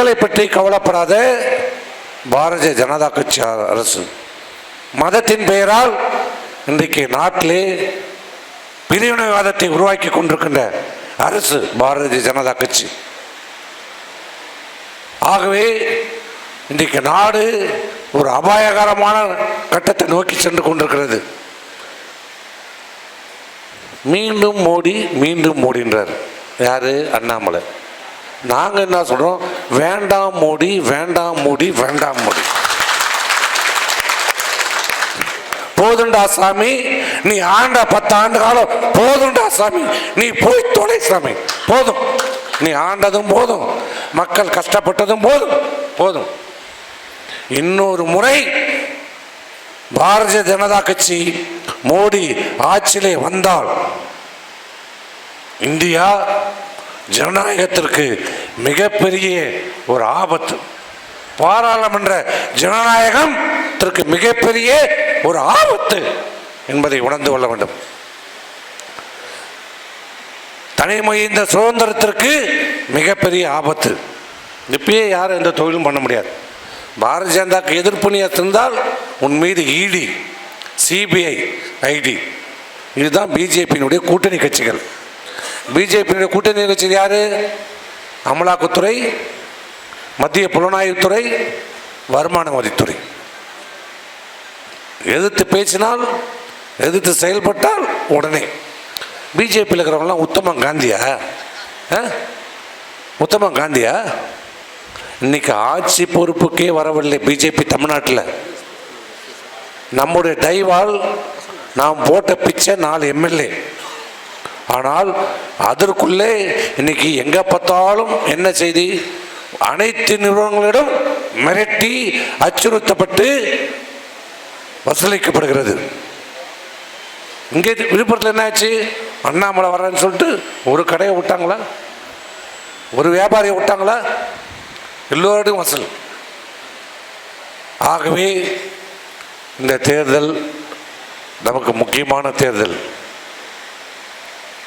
மக்களை பற்றி கவலைப்படாத பாரதிய ஜனதா கட்சி அரசு. மதத்தின் பெயரால் இன்றைக்கு நாட்டிலே பிரிவினைவாதத்தை உருவாக்கி கொண்டிருக்கின்ற அரசு பாரதிய ஜனதா கட்சி. ஆகவே இன்றைக்கு நாடு ஒரு அபாயகரமான கட்டத்தை நோக்கி சென்று கொண்டிருக்கிறது. மீண்டும் மோடி மீண்டும் மோடின்றார். யாரு? அண்ணாமலை. நாங்கள் என்ன சொல்கிறோம் வேண்டாம் மோடி வேண்டாம் மோடி வேண்டாம் மோடி. போதுண்டா சாமி நீ ஆண்ட பத்து ஆண்டு காலம் போதுண்டா சாமி நீ போய் தொலை சாமி. போதும். நீ ஆண்டதும் போதும். மக்கள் கஷ்டப்பட்டதும் போதும். போதும். இன்னொரு முறை பாரதிய ஜனதா கட்சி மோடி ஆட்சியிலே வந்தால் இந்தியா ஜனநாயகத்திற்கு மிகப்பெரிய ஒரு ஆபத்து. பாராளுமன்ற ஜனநாயகத்திற்கு மிகப்பெரிய ஒரு ஆபத்து என்பதை உணர்ந்து கொள்ள வேண்டும். தனிமை இந்த சுதந்திரத்திற்கு மிகப்பெரிய ஆபத்து. இப்பயே யாரும் எந்த தொழிலும் பண்ண முடியாது. பாரதிய ஜனதாக்கு எதிர்ப்பு நீ இருந்தால் உன் மீது இடி சிபிஐ ஐடி இதுதான் பிஜேபியினுடைய கூட்டணி கட்சிகள். பிஜேபியினுடைய கூட்டணி கட்சிகள் யாரு? அமலாக்கத்துறை மத்திய புலனாய்வுத்துறை வருமான வரித்துறை. எதிர்த்து பேசினால் எதிர்த்து செயல்பட்டால் உடனே. பிஜேபியில் இருக்கிறவங்களாம் உத்தமம் காந்தியா? ஆ? காந்தியா? இன்னைக்கு ஆட்சி பொறுப்புக்கே வரவில்லை பிஜேபி தமிழ்நாட்டில். நம்முடைய டைவால் நாம் போட்ட பிச்சை நாலு எம்எல்ஏ. ஆனால் அதற்குள்ளே இன்னைக்கு எங்கே பார்த்தாலும் என்ன செய்தி? அனைத்து நிறுவனங்களிடம் மிரட்டி அச்சுறுத்தப்பட்டு வசூலிக்கப்படுகிறது. இங்கே விழுப்புரத்தில் என்ன ஆச்சு அண்ணாமலை வர்றேன்னு சொல்லிட்டு ஒரு கடையை விட்டாங்களா? ஒரு வியாபாரியை விட்டாங்களா? எல்லோருடையும் வசூல். ஆகவே இந்த தேர்தல் நமக்கு முக்கியமான தேர்தல்.